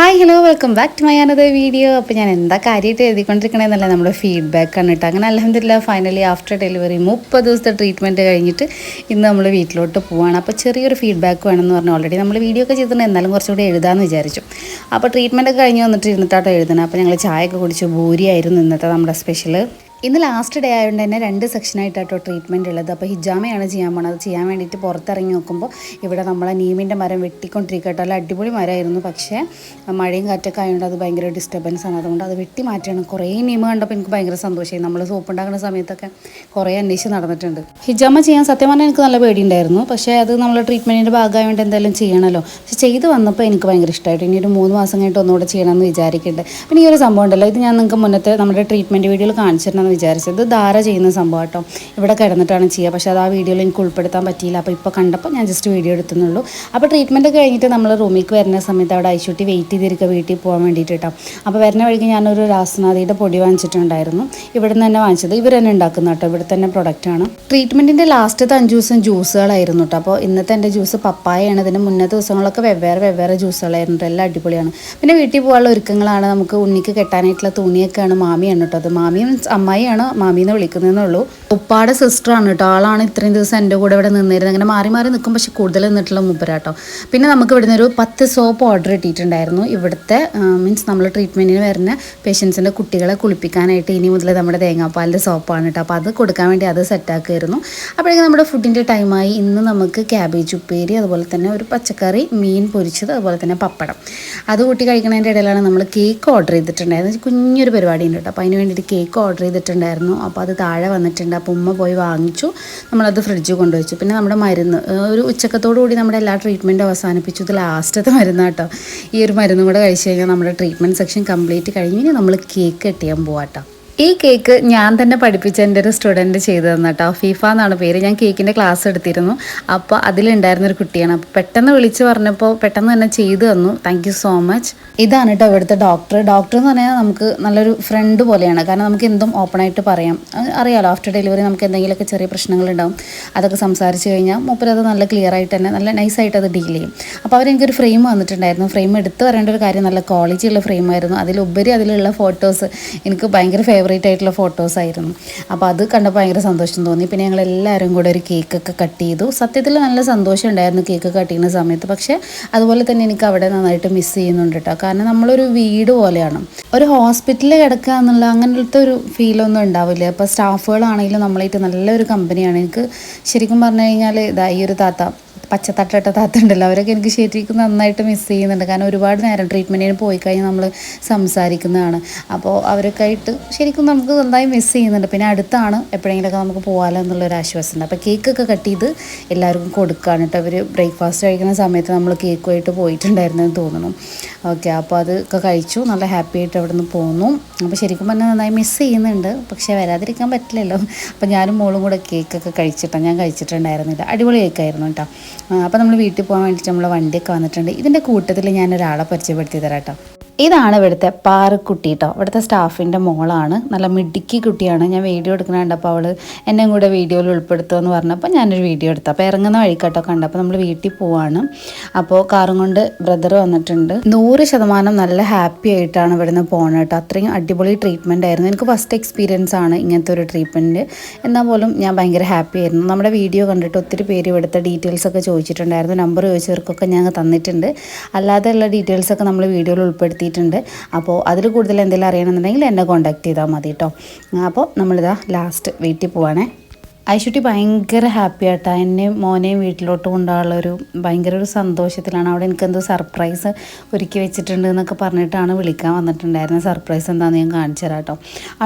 Hi hello welcome back to my another video അപ്പോൾ ഞാൻ എന്താ കാര്യമായിട്ട് എഴുതിക്കൊണ്ടിരിക്കണമെന്നല്ല നമ്മുടെ ഫീഡ്ബാക്ക് ആണ് കേട്ടോ അങ്ങനെ അലഹമില്ല ഫൈനലി ആഫ്റ്റർ ഡെലിവറി മുപ്പത് ദിവസത്തെ ട്രീറ്റ്മെന്റ് കഴിഞ്ഞിട്ട് ഇന്ന് നമ്മൾ വീട്ടിലോട്ട് പോവാണ്. അപ്പോൾ ചെറിയൊരു ഫീഡ്ബാക്ക് വേണമെന്ന് പറഞ്ഞു ഓൾറെഡി നമ്മൾ വീഡിയോ ഒക്കെ ചെയ്തിട്ടുണ്ട്. എന്നാലും കുറച്ചുകൂടി എഴുതാമെന്ന് വിചാരിച്ചു. അപ്പോൾ ട്രീറ്റ്മെന്റ് ഒക്കെ കഴിഞ്ഞ് വന്നിട്ട് ഇരുന്നിട്ടാട്ടോ എഴുതണം. അപ്പോൾ ഞങ്ങൾ ചായ ഒക്കെ കുടിച്ച് ഭൂരിയായിരുന്നു ഇന്നത്തെ നമ്മുടെ സ്പെഷ്യൽ ഇന്ന് ലാസ്റ്റ് ഡേ ആയതുകൊണ്ട് തന്നെ രണ്ട് സെക്ഷനായിട്ടാട്ടോ ട്രീറ്റ്മെന്റ് ഉള്ളത്. അപ്പോൾ ഹിജാമയാണ് ചെയ്യാൻ പോണത്. ചെയ്യാൻ വേണ്ടിയിട്ട് പുറത്തിറങ്ങി നോക്കുമ്പോൾ ഇവിടെ നമ്മളെ നീമിന്റെ മരം വെട്ടിക്കൊണ്ടിരിക്കട്ടോ. അല്ല അടിപൊളി മരമായിരുന്നു പക്ഷേ മഴയും കാറ്റൊക്കെ ആയതുകൊണ്ട് അത് ഭയങ്കര ഡിസ്റ്റർബൻസ് ആണ്. അതുകൊണ്ട് അത് വെട്ടി മാറ്റിയാണ് കുറേ നീമ കണ്ടപ്പോൾ എനിക്ക് ഭയങ്കര സന്തോഷമായി നമ്മൾ സോപ്പ് ഉണ്ടാക്കുന്ന സമയത്തൊക്കെ കുറേ അന്വേഷിച്ച് നടന്നിട്ടുണ്ട്. ഹിജാമ ചെയ്യാൻ സത്യം പറഞ്ഞാൽ എനിക്ക് നല്ല പേടിയുണ്ടായിരുന്നു. പക്ഷേ അത് നമ്മൾ ട്രീറ്റ്മെന്റിന്റെ ഭാഗമായതുകൊണ്ട് എന്തായാലും ചെയ്യണമല്ലോ പക്ഷെ ചെയ്ത് വന്നപ്പോൾ എനിക്ക് ഭയങ്കര ഇഷ്ടമായിട്ട് ഇനി ഒരു മൂന്ന് മാസം കഴിഞ്ഞിട്ട് ഒന്നുകൂടെ ചെയ്യണമെന്ന് വിചാരിക്കുന്നുണ്ട് പിന്നെ ഈ ഒരു സംഭവം ഉണ്ടല്ലോ. ഇത് ഞാൻ നിങ്ങൾക്ക് മുന്നത്തെ നമ്മുടെ ട്രീറ്റ്മെന്റ് വീഡിയോയിൽ കാണിച്ചിട്ടുണ്ടെന്ന് വിചാരിച്ചത്. ധാര ചെയ്യുന്ന സംഭവം കേട്ടോ. ഇവിടെ കിടന്നിട്ടാണ് ചെയ്യുക. പക്ഷേ അത് ആ വീഡിയോയിൽ എനിക്ക് ഉൾപ്പെടുത്താൻ പറ്റിയില്ല. അപ്പോൾ ഇപ്പോൾ കണ്ടപ്പോൾ ഞാൻ ജസ്റ്റ് വീഡിയോ എടുത്തുന്നുള്ളൂ. അപ്പോൾ ട്രീറ്റ്മെന്റ് കഴിഞ്ഞിട്ട് നമ്മൾ റൂമിലേക്ക് വരുന്ന സമയത്ത് അവിടെ ഐശുട്ടി വെയിറ്റ് ചെയ്തിരിക്കുക വീട്ടിൽ പോകാൻ വേണ്ടിയിട്ട് കേട്ടോ. അപ്പോൾ വരുന്ന വഴിക്ക് ഞാനൊരു രാസനാഥിയുടെ പൊടി വാങ്ങിച്ചിട്ടുണ്ടായിരുന്നു. ഇവിടെ നിന്ന് തന്നെ വാങ്ങിച്ചത്. ഇവർ തന്നെ ഉണ്ടാക്കുന്ന കേട്ടോ. ഇവിടെ തന്നെ പ്രൊഡക്റ്റാണ് ട്രീറ്റ്മെന്റിന്റെ ലാസ്റ്റത്തെ അഞ്ച് ദിവസം ജ്യൂസുകളായിരുന്നു കേട്ടോ. അപ്പോൾ ഇന്നത്തെ എന്റെ ജ്യൂസ് പപ്പായയാണ്. ഇതിന് മുന്നത്തെ ദിവസങ്ങളൊക്കെ വെവ്വേറെ വെവ്വേറെ ജ്യൂസുകളായിരുന്നു കേട്ടോ എല്ലാം അടിപൊളിയാണ്. പിന്നെ വീട്ടിൽ പോകാനുള്ള ഒരുക്കങ്ങളാണ്. നമുക്ക് ഉണ്ണിക്ക് കെട്ടാനായിട്ടുള്ള തുണിയൊക്കെയാണ് മാമിയാണ് കേട്ടോ. അത് മാമി മീൻസ് അമ്മായിയാണ് മാമീന്ന് വിളിക്കുന്നതെന്നുള്ളൂ ഉപ്പാടെ സിസ്റ്ററാണ് കേട്ടോ ആളാണ് ഇത്രയും ദിവസം എന്റെ കൂടെ ഇവിടെ നിന്നിരുന്നത്. അങ്ങനെ മാറി മാറി നിൽക്കും. പക്ഷെ കൂടുതൽ നിന്നിട്ടുള്ള മുപ്പരാട്ടോ പിന്നെ നമുക്ക് ഇവിടുന്ന് ഒരു പത്ത് സോപ്പ് ഓർഡർ ഇട്ടിട്ടുണ്ടായിരുന്നു ഇവിടുത്തെ മീൻസ് നമ്മൾ ട്രീറ്റ്മെന്റിന് വരുന്ന പേഷ്യൻസിന്റെ കുട്ടികളെ കുളിപ്പിക്കാനായിട്ട് ഇനി മുതൽ നമ്മുടെ തേങ്ങാപ്പാലിന്റെ സോപ്പാണ് കേട്ടോ അപ്പോൾ അത് കൊടുക്കാൻ വേണ്ടി അത് സെറ്റാക്കുമായിരുന്നു അപ്പോഴേക്കും നമ്മുടെ ഫുഡിന്റെ ടൈമായി ഇന്ന് നമുക്ക് ക്യാബേജ് ഉപ്പേരി അതുപോലെ തന്നെ ഒരു പച്ചക്കറി മീൻ പൊരിച്ചത് അതുപോലെ തന്നെ പപ്പടം. അത് കൂട്ടി കഴിക്കുന്നതിന്റെ ഇടയിലാണ് നമ്മൾ കേക്ക് ഓർഡർ ചെയ്തിട്ടുണ്ടായിരുന്നത്. കുഞ്ഞൊരു പരിപാടി ഉണ്ട് കേട്ടോ അപ്പോൾ അതിന് വേണ്ടിയിട്ട് കേക്ക് ഓർഡർ ചെയ്തിട്ടുണ്ടായിരുന്നു അപ്പോൾ അത് താഴെ വന്നിട്ടുണ്ട്. അപ്പോൾ ഉമ്മ പോയി വാങ്ങിച്ചു. നമ്മളത് ഫ്രിഡ്ജിൽ കൊണ്ടുവച്ചു. പിന്നെ നമ്മുടെ മരുന്ന് ഒരു ഉച്ചക്കത്തോടു കൂടി നമ്മുടെ എല്ലാ ട്രീറ്റ്മെന്റും അവസാനിപ്പിച്ചു. ഇത് ലാസ്റ്റത്തെ മരുന്നാട്ടോ ഈ ഒരു മരുന്നും കൂടെ കഴിച്ച് കഴിഞ്ഞാൽ നമ്മുടെ ട്രീറ്റ്മെന്റ് സെക്ഷൻ കംപ്ലീറ്റ് കഴിഞ്ഞ് നമ്മൾ കേക്ക് കട്ട് ചെയ്യാൻ പോവാട്ടോ ഈ കേക്ക് ഞാൻ തന്നെ പഠിപ്പിച്ച എന്റെ ഒരു സ്റ്റുഡന്റ് ചെയ്തു തന്ന കേട്ടോ ഫീഫ എന്നാണ് പേര്. ഞാൻ കേക്കിന്റെ ക്ലാസ് എടുത്തിരുന്നു. അപ്പോൾ അതിലുണ്ടായിരുന്ന ഒരു കുട്ടിയാണ്. അപ്പോൾ പെട്ടെന്ന് വിളിച്ച് പറഞ്ഞപ്പോൾ പെട്ടെന്ന് തന്നെ ചെയ്തു തന്നു. താങ്ക് യു സോ മച്ച് ഇതാണ് കേട്ടോ ഇവിടുത്തെ ഡോക്ടർ ഡോക്ടർ എന്ന് പറഞ്ഞാൽ നമുക്ക് നല്ലൊരു ഫ്രണ്ട് പോലെയാണ്. കാരണം നമുക്ക് എന്തും ഓപ്പണായിട്ട് പറയാം. അറിയാലോ ആഫ്റ്റർ ഡെലിവറി നമുക്ക് എന്തെങ്കിലുമൊക്കെ ചെറിയ പ്രശ്നങ്ങളുണ്ടാവും. അതൊക്കെ സംസാരിച്ച് കഴിഞ്ഞാൽ മൂപ്പരത് നല്ല ക്ലിയർ ആയിട്ട് തന്നെ നല്ല നൈസായിട്ട് അത് ഡീൽ ചെയ്യും. അപ്പോൾ അവരെനിക്കൊരു ഫ്രെയിം വന്നിട്ടുണ്ടായിരുന്നു. ഫ്രെയിം എടുത്ത് പറയേണ്ട ഒരു കാര്യം നല്ല ക്വാളിറ്റിയുള്ള ഫ്രെയിമായിരുന്നു അതിലുപരി അതിലുള്ള ഫോട്ടോസ് എനിക്ക് ഭയങ്കര ഫേവറേറ്റ് ആയിട്ടുള്ള ഫോട്ടോസ് ആയിരുന്നു. അപ്പോൾ അത് കണ്ടപ്പോൾ ഭയങ്കര സന്തോഷം തോന്നി. പിന്നെ ഞങ്ങൾ എല്ലാവരും കൂടെ ഒരു കേക്കൊക്കെ കട്ട് ചെയ്തു. സത്യത്തിൽ നല്ല സന്തോഷം ഉണ്ടായിരുന്നു കേക്ക് കട്ട് ചെയ്യുന്ന സമയത്ത്. പക്ഷേ അതുപോലെ തന്നെ എനിക്ക് അവിടെ നന്നായിട്ട് മിസ് ചെയ്യുന്നുണ്ട് കേട്ടോ കാരണം നമ്മളൊരു വീട് പോലെയാണ്. ഒരു ഹോസ്പിറ്റലിൽ കിടക്കുക എന്നുള്ള അങ്ങനത്തെ ഒരു ഫീലൊന്നും ഉണ്ടാവില്ല. അപ്പോൾ സ്റ്റാഫുകളാണെങ്കിലും നമ്മളായിട്ട് നല്ലൊരു കമ്പനിയാണ് എനിക്ക് ശരിക്കും പറഞ്ഞു കഴിഞ്ഞാൽ ഇതാ ഈ ഒരു താത്ത പച്ചത്തട്ടിട്ട താത്തുണ്ടല്ലോ അവരൊക്കെ എനിക്ക് ശരിക്കും നന്നായിട്ട് മിസ് ചെയ്യുന്നുണ്ട്. കാരണം ഒരുപാട് നേരം ട്രീറ്റ്മെന്റിന് പോയി കഴിഞ്ഞാൽ നമ്മൾ സംസാരിക്കുന്നതാണ്. അപ്പോൾ അവരൊക്കെ ആയിട്ട് ശരിക്കും നമുക്ക് നന്നായി മിസ് ചെയ്യുന്നുണ്ട്. പിന്നെ അടുത്താണ് എപ്പോഴെങ്കിലുമൊക്കെ നമുക്ക് പോകാമല്ലോ എന്നുള്ളൊരു ആശ്വാസമുണ്ട്. അപ്പോൾ കേക്കൊക്കെ കട്ട് ചെയ്ത് എല്ലാവർക്കും കൊടുക്കുകയാണ് കേട്ടോ. അവർ ബ്രേക്ക്ഫാസ്റ്റ് കഴിക്കുന്ന സമയത്ത് നമ്മൾ കേക്കുമായിട്ട് പോയിട്ടുണ്ടായിരുന്നെന്ന് തോന്നുന്നു. ഓക്കെ അപ്പോൾ അതൊക്കെ കഴിച്ചു. നല്ല ഹാപ്പി ആയിട്ട് അവിടെ നിന്ന് പോന്നു. അപ്പോൾ ശരിക്കും പറഞ്ഞാൽ നന്നായി മിസ് ചെയ്യുന്നുണ്ട്. പക്ഷേ വരാതിരിക്കാൻ പറ്റില്ലല്ലോ. അപ്പോൾ ഞാനും മോളും കൂടെ കേക്കൊക്കെ കഴിച്ചിട്ടാണ് ഞാൻ കഴിച്ചിട്ടുണ്ടായിരുന്നില്ല. അടിപൊളി കേക്കായിരുന്നു കേട്ടോ. അപ്പോൾ നമ്മൾ വീട്ടിൽ പോകാൻ വേണ്ടിയിട്ട് നമ്മൾ വണ്ടിയൊക്കെ വന്നിട്ടുണ്ട്. ഇതിന്റെ കൂട്ടത്തിൽ ഞാൻ ഒരാളെ പരിചയപ്പെടുത്തി തരാം കേട്ടോ. ഇതാണ് ഇവിടുത്തെ പാറക്കുട്ടി കേട്ടോ ഇവിടുത്തെ സ്റ്റാഫിന്റെ മോളാണ്. നല്ല മിടുക്കി കുട്ടിയാണ്. ഞാൻ വീഡിയോ എടുക്കുന്ന കണ്ടപ്പോൾ അവൾ എന്നെ കൂടെ വീഡിയോയിൽ ഉൾപ്പെടുത്തുമെന്ന് പറഞ്ഞപ്പോൾ ഞാനൊരു വീഡിയോ എടുത്തു. അപ്പോൾ ഇറങ്ങുന്ന വഴിക്കട്ടോ കണ്ടപ്പോൾ നമ്മൾ വീട്ടിൽ പോവാണ്. അപ്പോൾ കാറും കൊണ്ട് ബ്രദർ വന്നിട്ടുണ്ട്. നൂറ് ശതമാനം നല്ല ഹാപ്പി ആയിട്ടാണ് ഇവിടുന്ന് പോകുന്നത് കേട്ടോ അത്രയും അടിപൊളി ട്രീറ്റ്മെന്റ് ആയിരുന്നു. എനിക്ക് ഫസ്റ്റ് എക്സ്പീരിയൻസ് ആണ് ഇങ്ങനത്തെ ഒരു ട്രീറ്റ്മെന്റ് എന്നാൽ പോലും ഞാൻ ഭയങ്കര ഹാപ്പി ആയിരുന്നു. നമ്മുടെ വീഡിയോ കണ്ടിട്ട് ഒത്തിരി പേര് ഇവിടുത്തെ ഡീറ്റെയിൽസ് ഒക്കെ ചോദിച്ചിട്ടുണ്ടായിരുന്നു. നമ്പർ ചോദിച്ചവർക്കൊക്കെ ഞങ്ങൾ തന്നിട്ടുണ്ട്. അല്ലാതെയുള്ള ഡീറ്റെയിൽസൊക്കെ നമ്മൾ വീഡിയോയിൽ ഉൾപ്പെടുത്തിയിട്ടുണ്ട് അപ്പോൾ അതിൽ കൂടുതൽ എന്തെങ്കിലും അറിയണമെന്നുണ്ടെങ്കിൽ എന്നെ കോൺടാക്ട് ചെയ്താൽ മതി കേട്ടോ അപ്പോൾ നമ്മളിതാ ലാസ്റ്റ് വീട്ടിൽ പോവാണേ. ഐശുട്ടി ഭയങ്കര ഹാപ്പി ആയിട്ടാ എന്നെയും മോനെയും വീട്ടിലോട്ട് കൊണ്ടുപോകാനുള്ള ഒരു ഭയങ്കര ഒരു സന്തോഷത്തിലാണ്. അവിടെ എനിക്ക് എന്തോ സർപ്രൈസ് ഒരുക്കി വെച്ചിട്ടുണ്ട് എന്നൊക്കെ പറഞ്ഞിട്ടാണ് വിളിക്കാൻ വന്നിട്ടുണ്ടായിരുന്നത്. സർപ്രൈസ് എന്താണെന്ന് ഞാൻ കാണിച്ചു തരാം കേട്ടോ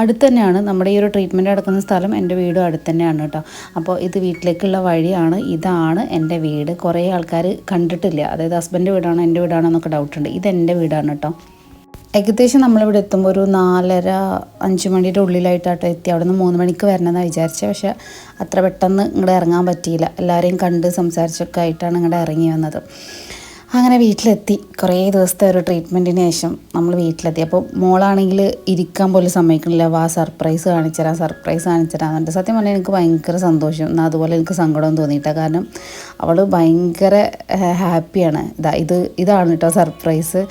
അടുത്ത് തന്നെയാണ് നമ്മുടെ ഈ ഒരു ട്രീറ്റ്മെന്റ് നടക്കുന്ന സ്ഥലം എന്റെ വീടും അടുത്ത് തന്നെയാണ് കേട്ടോ അപ്പോൾ ഇത് വീട്ടിലേക്കുള്ള വഴിയാണ്. ഇതാണ് എന്റെ വീട്. കുറേ ആൾക്കാർ കണ്ടിട്ടില്ല. അതായത് ഹസ്ബൻഡ് വീടാണോ എന്റെ വീടാണോ എന്നൊക്കെ ഡൗട്ടുണ്ട് ഇത് എന്റെ വീടാണ് കേട്ടോ ഏകദേശം നമ്മളിവിടെ എത്തുമ്പോൾ ഒരു നാലര അഞ്ച് മണിയുടെ ഉള്ളിലായിട്ടാട്ടോ എത്തി. അവിടെ നിന്ന് മൂന്ന് മണിക്ക് വരണമെന്നാണ് വിചാരിച്ചത് പക്ഷേ അത്ര പെട്ടെന്ന് ഇങ്ങോട്ട് ഇറങ്ങാൻ പറ്റിയില്ല. എല്ലാവരെയും കണ്ട് സംസാരിച്ചൊക്കെ ആയിട്ടാണ് ഇങ്ങോട്ട് ഇറങ്ങി വന്നത്. അങ്ങനെ വീട്ടിലെത്തി. കുറേ ദിവസത്തെ ഒരു ട്രീറ്റ്മെന്റിന് ശേഷം നമ്മൾ വീട്ടിലെത്തി. അപ്പോൾ മോളാണെങ്കിൽ ഇരിക്കാൻ പോലും സമ്മതിക്കണില്ല വാ സർപ്രൈസ് കാണിച്ചു തരാം സർപ്രൈസ് കാണിച്ചു തരാം എന്നിട്ട് സത്യം പറഞ്ഞാൽ എനിക്ക് ഭയങ്കര സന്തോഷം. എന്നാൽ അതുപോലെ എനിക്ക് സങ്കടം തോന്നിയിട്ടാണ് കാരണം അവൾ ഭയങ്കര ഹാപ്പിയാണ്. ഇതാ ഇത് ഇതാണ് കേട്ടോ സർപ്രൈസ്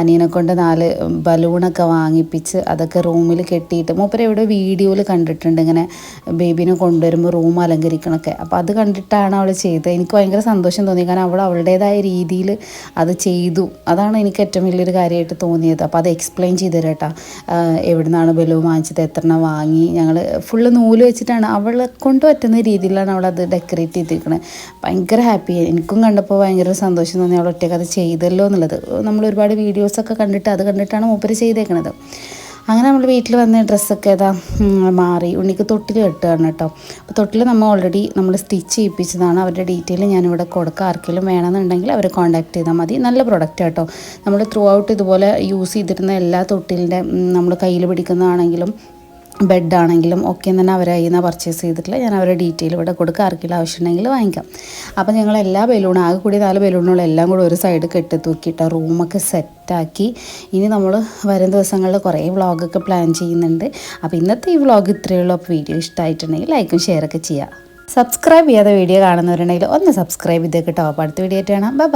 അനിയനെ കൊണ്ട് നാല് ബലൂണൊക്കെ വാങ്ങിപ്പിച്ച് അതൊക്കെ റൂമിൽ കെട്ടിയിട്ട് മൂപ്പര് എവിടെ വീഡിയോയിൽ കണ്ടിട്ടുണ്ട് ഇങ്ങനെ ബേബീനെ കൊണ്ടുവരുമ്പോൾ റൂം അലങ്കരിക്കണമൊക്കെ. അപ്പോൾ അത് കണ്ടിട്ടാണ് അവൾ ചെയ്തത്. എനിക്ക് ഭയങ്കര സന്തോഷം തോന്നി. കാരണം അവൾ അവളുടേതായ രീതിയിൽ അത് ചെയ്തു. അതാണ് എനിക്ക് ഏറ്റവും വലിയൊരു കാര്യമായിട്ട് തോന്നിയത്. അപ്പോൾ അത് എക്സ്പ്ലെയിൻ ചെയ്ത് തരാട്ടാ എവിടെ നിന്നാണ് ബലൂൺ വാങ്ങിച്ചത്? എത്ര എണ്ണം വാങ്ങി? ഞങ്ങൾ ഫുള്ള് നൂൽ വെച്ചിട്ടാണ്. അവളെ കൊണ്ട് പറ്റുന്ന രീതിയിലാണ് അവളത് ഡെക്കറേറ്റ് ചെയ്തിരിക്കുന്നത് ഭയങ്കര ഹാപ്പി എനിക്കും കണ്ടപ്പോൾ ഭയങ്കര സന്തോഷം തോന്നി. അവൾ ഒറ്റയ്ക്ക് അത് ചെയ്തല്ലോ എന്നുള്ളത്. നമ്മൾ ഒരുപാട് വീഡിയോസൊക്കെ കണ്ടിട്ട് അത് കണ്ടിട്ടാണ് മൂപ്പര് ചെയ്തേക്കണത്. അങ്ങനെ നമ്മൾ വീട്ടിൽ വന്ന് ഡ്രസ്സൊക്കെ ഏതാ മാറി. ഉണ്ണിക്ക് തൊട്ടിൽ കെട്ടുകയാണ് കേട്ടോ. അപ്പോൾ തൊട്ടിൽ നമ്മൾ ഓൾറെഡി നമ്മൾ സ്റ്റിച്ച് ചെയ്യിപ്പിച്ചതാണ്. അവരുടെ ഡീറ്റെയിൽ ഞാനിവിടെ കൊടുക്കുക ആർക്കെങ്കിലും വേണമെന്നുണ്ടെങ്കിൽ അവർ കോൺടാക്ട് ചെയ്താൽ മതി. നല്ല പ്രൊഡക്റ്റ് കേട്ടോ നമ്മൾ ത്രൂ ഔട്ട് ഇതുപോലെ യൂസ് ചെയ്തിരുന്ന എല്ലാ തൊട്ടിലിന്റെ നമ്മൾ കയ്യിൽ പിടിക്കുന്നതാണെങ്കിലും ബെഡാണെങ്കിലും ഒക്കെ തന്നെ അവരെ കയ്യിൽ നിന്ന് പർച്ചേസ് ചെയ്തിട്ടില്ല ഞാൻ അവരുടെ ഡീറ്റെയിൽ ഇവിടെ കൊടുക്കുക ആർക്കെങ്കിലും ആവശ്യമുണ്ടെങ്കിൽ വാങ്ങിക്കാം. അപ്പോൾ ഞങ്ങൾ എല്ലാ ബലൂണും ആകെ കൂടി നാല് ബലൂണുകളും എല്ലാം കൂടി ഒരു സൈഡ് കെട്ടി തൂക്കിയിട്ട് റൂമൊക്കെ സെറ്റാക്കി ഇനി നമ്മൾ വരും ദിവസങ്ങളിൽ കുറേ വ്ളോഗൊക്കെ പ്ലാൻ ചെയ്യുന്നുണ്ട്. അപ്പോൾ ഇന്നത്തെ ഈ വ്ളോഗ് ഇത്രയേ ഉള്ളൂ. അപ്പോൾ വീഡിയോ ഇഷ്ടമായിട്ടുണ്ടെങ്കിൽ ലൈക്കും ഷെയറൊക്കെ ചെയ്യുക. സബ്സ്ക്രൈബ് ചെയ്യാതെ വീഡിയോ കാണുന്നവരുണ്ടെങ്കിൽ ഒന്ന് സബ്സ്ക്രൈബ് ചെയ്തേക്ക് ടോപ്പ് അടുത്ത വീഡിയോ ആയിട്ട് കാണാം. ബൈ